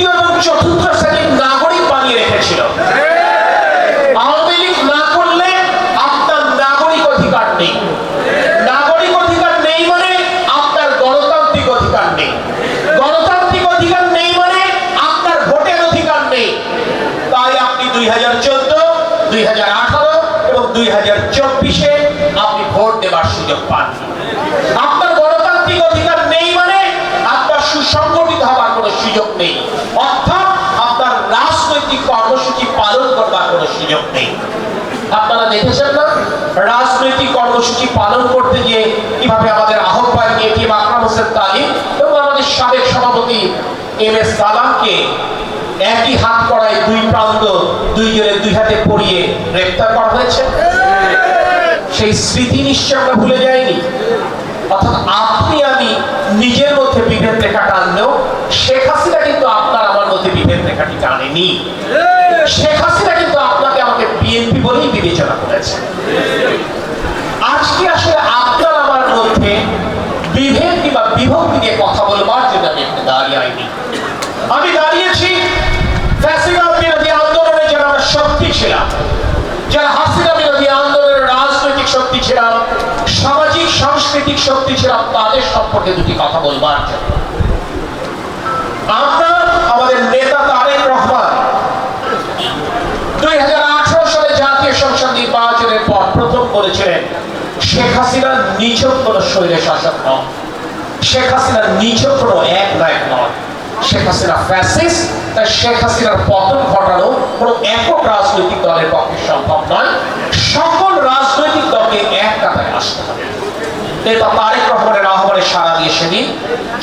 তৃতীয় এবং চতুর্থ শ্রেণির নাগরিক বানিয়ে রেখেছিল। আওয়ামী লীগ না করলে আপনার নাগরিক অধিকার নেই। নাগরিক অধিকার নেই মানে আপনার গণতান্ত্রিক অধিকার নেই। গণতান্ত্রিক অধিকার নেই মানে আপনার ভোটের অধিকার নেই। তাই আপনি দুই হাজার চোদ্দ, দুই হাজার আঠারো এবং দুই হাজার চব্বিশে আপনি ভোট দেওয়ার সুযোগ পান। আপনার গণতান্ত্রিক অধিকার নেই মানে আপনার সুসংগঠিত হওয়ার কোনো সুযোগ নেই। অর্থাৎ আপনার রাজনৈতিক কর্মসূচি পালন করবার কোনো সুযোগ নেই। আপনারা দেখেছেন না? রাজনৈতিক কর্মসূচি পালন করতে গিয়ে কীভাবে আমাদের আহ্বায়ক এটিএম আকরাম হোসেন তালিম এবং আমাদের সাবেক সভাপতি এম এস সালামকে একই হাত করায় দুই প্রান্ত দুই দুইজনের দুই হাতে পড়িয়ে গ্রেপ্তার করা হয়েছে। সেই স্মৃতি নিশ্চয় আমরা ভুলে যাইনি। অর্থাৎ আপনি আমি নিজের মধ্যে বিভেদ রেখা টানলেও শেখ হাসিনা কিন্তু আপনার বিভেদ রেখাটি শেখ হাসিনা কিন্তু আপনাকে আমাকে বিএনপি বলেই বিবেচনা করেছে। আজকে আসলে আপনার আমার মধ্যে বিভেদ কিংবা বিভক্তি নিয়ে কথা বলবার জন্য আমি এখানে দাঁড়িয়ে আইনি। আমি দাঁড়িয়েছি ফ্যাসিবাদ বিরোধী আন্দোলনে যারা আমরা শক্তি ছিলাম যারা হাসিনা বিরোধী আন্দোলনের রাজনৈতিক শক্তি ছিলাম সামাজিক সাংস্কৃতিক শক্তি ছিলাম তাদের সম্পর্কে দুটি কথা বলবার জন্য। আমরা আমাদের নেতা রহমান দুই সালে জাতীয় সংসদ নির্বাচনের পর বলেছিলেন শেখ হাসিনা নিছক কোন শৈলে শাসক নন। শেখ হাসিনা নিছক কোন এক নায়ক নন। শেখ হাসিনা ফ্যাসিস তাই শেখ হাসিনার পতন ঘটানো কোনো একক রাজনৈতিক দলের পক্ষে সম্ভব নয়। সকল রাজনৈতিক দলকে এক কাতারে আসতে হবে। নেতা তারেক রহমানের আহ্বানে সারা দিয়ে সেদিন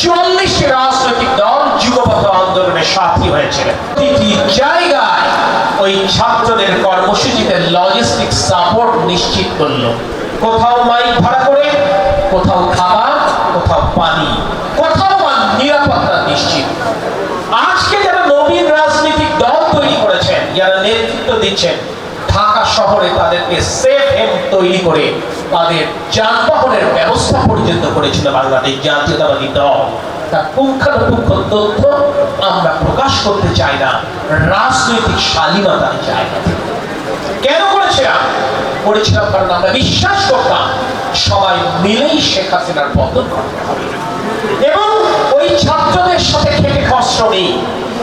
চল্লিশটি রাজনৈতিক দল যুগপথ আন্দোলনের সাথী হয়েছিল প্রতিটি জায়গায় ওই ছাত্রদের কর্মসূচিতে লজিস্টিক সাপোর্ট নিশ্চিত করল। কোথাও মাইক ভাড়া করে, কোথাও খাবার, কোথাও পানি, কোথাও নিরাপত্তা নিশ্চিত। আজকে যারা নবীন রাজনৈতিক দল তৈরি করেছেন, যারা নেতৃত্ব দিচ্ছেন, ঢাকা শহরে তাদেরকে সেফ হেম তৈরি করে তাদের যানবাহনের ব্যবস্থা পর্যন্ত করেছিল বাংলাদেশ জাতীয়তাবাদী দল। তার পুঙ্খানুপুঙ্খ তথ্য আমরা প্রকাশ করতে চাই না, রাজনৈতিক স্বাধীনতা থেকে। কেন করেছিলাম করেছিলাম কারণ আমরা বিশ্বাস করতাম সবাই মিলেই শেখ হাসিনার পতন করতে হবে এবং ওই ছাত্রদের সাথে খেটে কষ্ট নেই।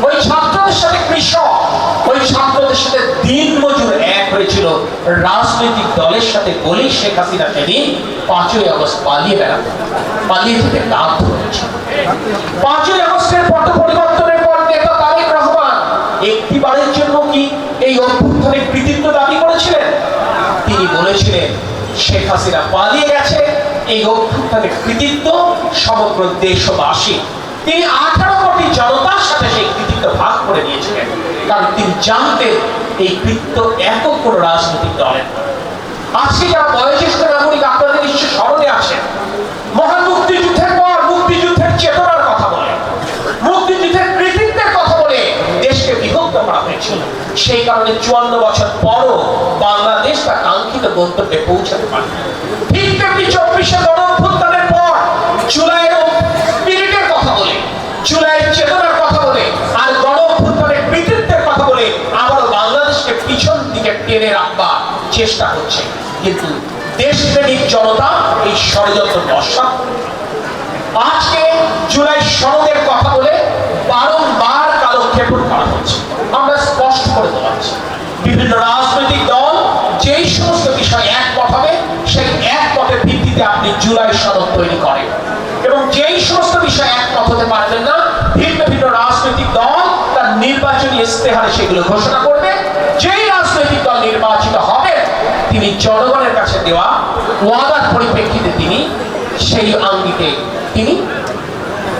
ওই ছাত্রদের সাথে কৃষক ওই ছাত্রদের সাথে দিন মজুর এক হয়েছিল। রাজনৈতিক দলের সাথে বলেই শেখ হাসিনা সেদিন পাঁচই আগস্ট পালিয়ে বেড়াতে পালিয়ে যেতে বাধ্য হয়েছিল পাঁচই আগস্টের পট পরিবর্তনের পর নেতা তারেক রহমান একটিবারের জন্য কি এই অভ্যুত্থানের কৃতিত্ব দাবি করেছিলেন? তিনি বলেছিলেন, শেখ হাসিনা পালিয়ে গেছে, এই অভ্যুত্থানের কৃতিত্ব সমগ্র দেশবাসী তিনি আঠারো কোটি জনতার সাথে সেই কৃতিত্ব ভাগ করে নিয়েছিলেন। কারণ তিনি জানতেন এই কৃত্য একক কোন রাজনৈতিক দলের আজকে যারা বয়োজ্যেষ্ঠ নাগরিক, আপনাদের নিশ্চয় স্মরণে আছেন মহান মুক্তিযুদ্ধের পর মুক্তিযুদ্ধের চেতনার কথা বলে, মুক্তিযুদ্ধের কৃতিত্বের কথা বলে দেশকে বিভক্ত করা হয়েছিল। সেই কারণে চুয়ান্ন বছর পরও বাংলাদেশ তার কাঙ্ক্ষিত গন্তব্যে পৌঁছাতে পারে ঠিক তেমনি চব্বিশে গণ অভ্যুত্থানের পর জুলাইয়ের জুলাইয়ের চেতনার কথা বলে আর গণ অভ্যুত্থানের কৃতিত্বের কথা বলে আবারও বাংলাদেশকে পিছন দিকে টেনে রাখবার চেষ্টা হচ্ছে কিন্তু দেশপ্রেমিক জনতা এই ষড়যন্ত্র বর্ষা আজকে জুলাই সনদের কথা বলে বারংবার কালক্ষেপণ করা হচ্ছে। আমরা স্পষ্ট করে দেওয়াচ্ছি বিভিন্ন রাজনৈতিক দল যেই সমস্ত বিষয় একমত হবে, সেই একমতের ভিত্তিতে আপনি জুলাই সনদ তৈরি করেন। এবং যেই সমস্ত বিষয় একমত হতে পারবেন না, ভিন্ন ভিন্ন রাজনৈতিক দল তার নির্বাচনী ইস্তেহারে সেগুলো ঘোষণা করবে। যেই রাজনৈতিক দল নির্বাচিত হবে, তিনি জনগণের কাছে দেওয়া ওয়াদার পরিপ্রেক্ষিতে তিনি সেই আঙ্গিকে তিনি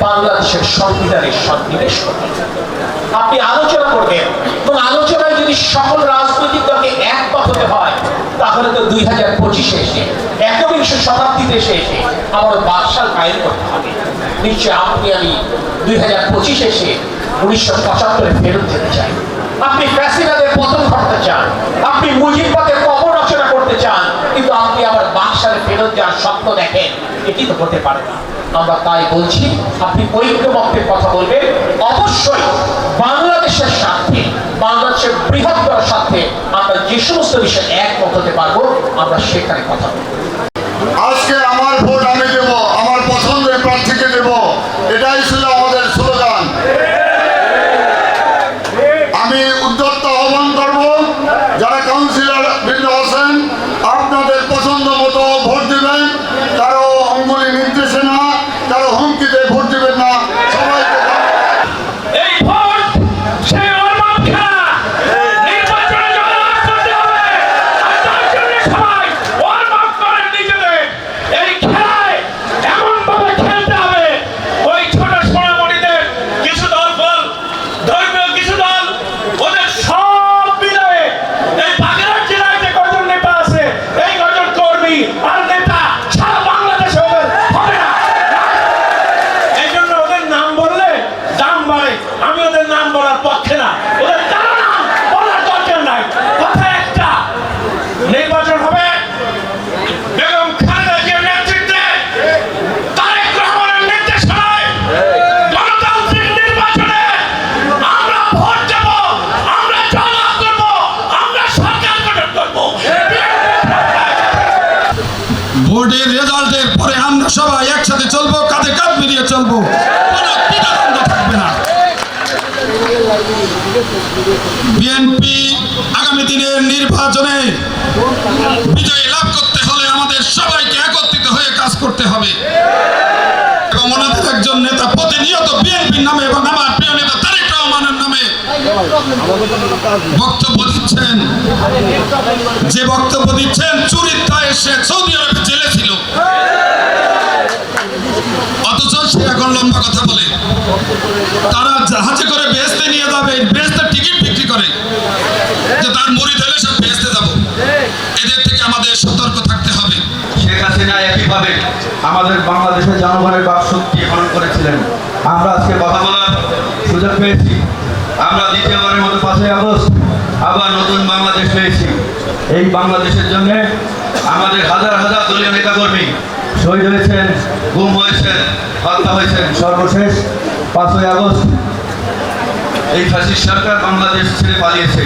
বাংলাদেশের সংবিধানের সন্নিবেশ আপনি আলোচনা করবেন এবং আলোচনায় যদি সকল রাজনৈতিক দলকে একমত হতে হয়, তাহলে তো দুই হাজার পঁচিশে এসে, একবিংশ শতাব্দীতে এসে এসে আমার বাকশাল কায়েম করতে হবে। নিশ্চয় আপনি আমি দুই হাজার পঁচিশে এসে উনিশশো পঁচাত্তরে ফেরত যেতে চাই। আপনি ফ্যাসিনাদের পতন ঘটাতে চান, আপনি মুজিববাদের কবর রচনা করতে চান, কিন্তু আপনি আবার বাকশালে ফেরত যাওয়ার স্বপ্ন দেখেন, এটি তো হতে পারে না। আমরা তাই বলছি, আপনি ঐক্যমত্যে কথা বলবেন। অবশ্যই বাংলাদেশের স্বার্থে, বাংলাদেশের বৃহত্তর স্বার্থে আমরা যে সমস্ত বিষয়ে একমত হতে পারব, আমরা সেখানে কথা বলব। আজকে আমার ভোট আমি দেব, আমার পছন্দের প্রার্থীকে দেব। এটাই ছিল ভোটের রেজাল্টের পরে আমরা সবাই একসাথে চলবো, কাঁধে কাঁধ মিলিয়ে চলবো। বিএনপি আগামী দিনের নির্বাচনে বিজয় বক্তব্য দিচ্ছেন। যে বক্তব্য দিচ্ছেন, চুরির দায়ে সৌদি আরবে জেলে ছিল। অথচ সে এখন লম্বা কথা বলে। তারা জাহাজে করে বেহেস্তে নিয়ে যাবে বেহেস্তের টিকিট বিক্রি করে। যে তার মুড়ি দিলে সব বেহেস্তে যাব। এদের থেকে আমাদের সতর্ক থাকতে হবে। শেখ হাসিনা একইভাবে আমাদের বাংলাদেশের জনগণের বাক শক্তি হরণ করেছিলেন। আমরা আজকে কথা বলার সুযোগ পেয়েছি। আমরা দ্বিতীয়বারের মতো পাঁচই আগস্ট আবার নতুন বাংলাদেশ পেয়েছি। এই বাংলাদেশের জন্য আমাদের হাজার হাজার দলীয় নেতাকর্মী শহীদ হয়েছেন, গুম হয়েছেন, হত্যা হয়েছেন। সর্বশেষ পাঁচই আগস্ট এই ফাঁসির সরকার বাংলাদেশ ছেড়ে পালিয়েছে।